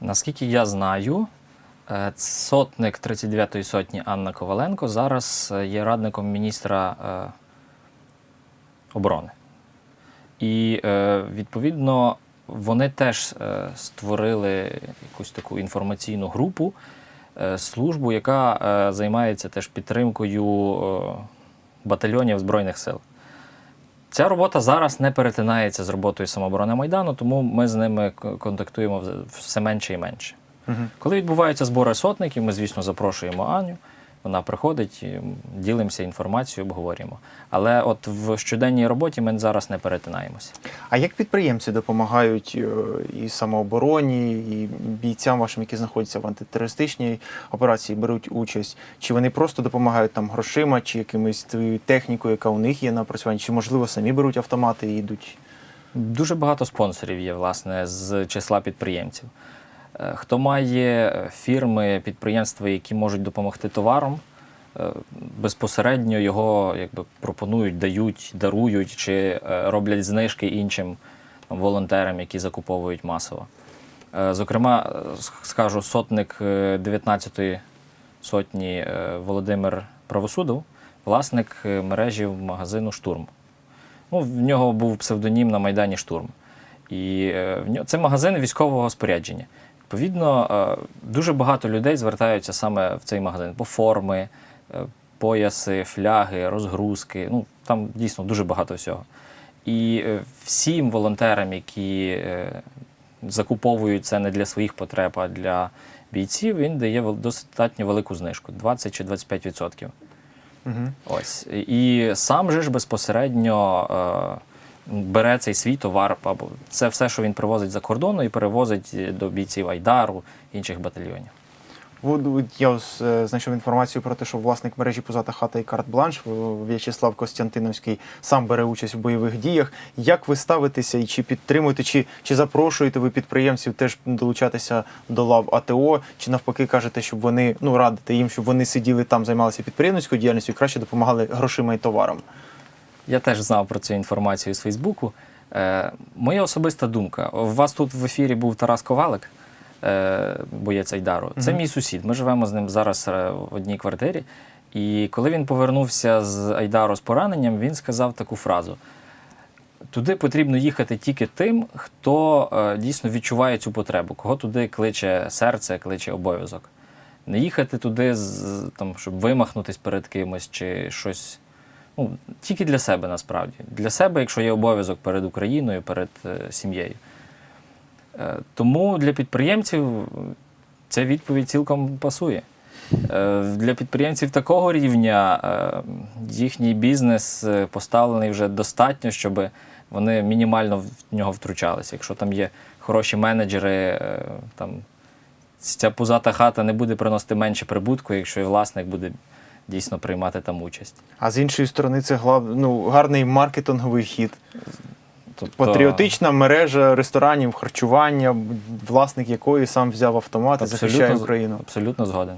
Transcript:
Наскільки я знаю, е, сотник 39-ї сотні Анна Коваленко зараз е, є радником міністра е, оборони. І відповідно вони теж створили якусь таку інформаційну групу, службу, яка займається теж підтримкою батальйонів Збройних сил. Ця робота зараз не перетинається з роботою самооборони Майдану, тому ми з ними контактуємо все менше і менше. Угу. Коли відбуваються збори сотників, ми, звісно, запрошуємо Аню. Вона приходить, ділимося інформацією, обговорюємо. Але от в щоденній роботі ми зараз не перетинаємося. А як підприємці допомагають е, і самообороні, і бійцям вашим, які знаходяться в антитерористичній операції, беруть участь? Чи вони просто допомагають там грошима, чи якимось тією технікою, яка у них є на опрацюванні, чи можливо самі беруть автомати і йдуть? Дуже багато спонсорів є, власне, з числа підприємців. Е, Хто має фірми, підприємства, які можуть допомогти товаром, е, безпосередньо його якби, пропонують, дають, дарують чи е, роблять знижки іншим волонтерам, які закуповують масово. Зокрема, скажу, сотник е, 19-ї сотні Володимир Правосудов, власник мережі магазину Штурм. Ну, в нього був псевдонім на Майдані Штурм. І це магазин військового спорядження. Відповідно, е, дуже багато людей звертаються саме в цей магазин по форми, е, пояси, фляги, розгрузки. Ну, там дійсно дуже багато всього. І е, всім волонтерам, які закуповують це не для своїх потреб, а для бійців, він дає достатньо велику знижку 20 чи 25%. Угу. Ось. І сам же ж безпосередньо бере цей свій товар, або це все, що він привозить за кордону, і перевозить до бійців Айдару, інших батальйонів. Я е, знайшов інформацію про те, що власник мережі Позата хата і карт Бланш В'ячеслав Костянтиновський сам бере участь в бойових діях. Як ви ставитеся і чи підтримуєте, чи, чи запрошуєте ви підприємців теж долучатися до лав АТО, чи навпаки кажете, щоб вони ну радите їм, щоб вони сиділи там, займалися підприємницькою діяльністю і краще допомагали грошима і товаром? Я теж знав про цю інформацію з Фейсбуку. Е, моя особиста думка. У вас тут в ефірі був Тарас Ковалик, е, боєць Айдару. Це мій сусід. Ми живемо з ним зараз е, в одній квартирі. І коли він повернувся з Айдару з пораненням, він сказав таку фразу: туди потрібно їхати тільки тим, хто е, дійсно відчуває цю потребу, кого туди кличе серце, кличе обов'язок. Не їхати туди, з, там, щоб вимахнутись перед кимось чи щось. Ну, тільки для себе насправді. Для себе, якщо є обов'язок перед Україною, перед е, сім'єю. Е, тому для підприємців ця відповідь цілком пасує. Е, Для підприємців такого рівня їхній бізнес поставлений вже достатньо, щоб вони мінімально в нього втручалися. Якщо там є хороші менеджери, там ця пузата хата не буде приносити менше прибутку, якщо і власник буде дійсно приймати там участь. А з іншої сторони, це глав... ну, гарний маркетинговий хід. Тобто, Патріотична мережа ресторанів, харчування, власник якої сам взяв автомат і захищає Україну. Абсолютно згоден.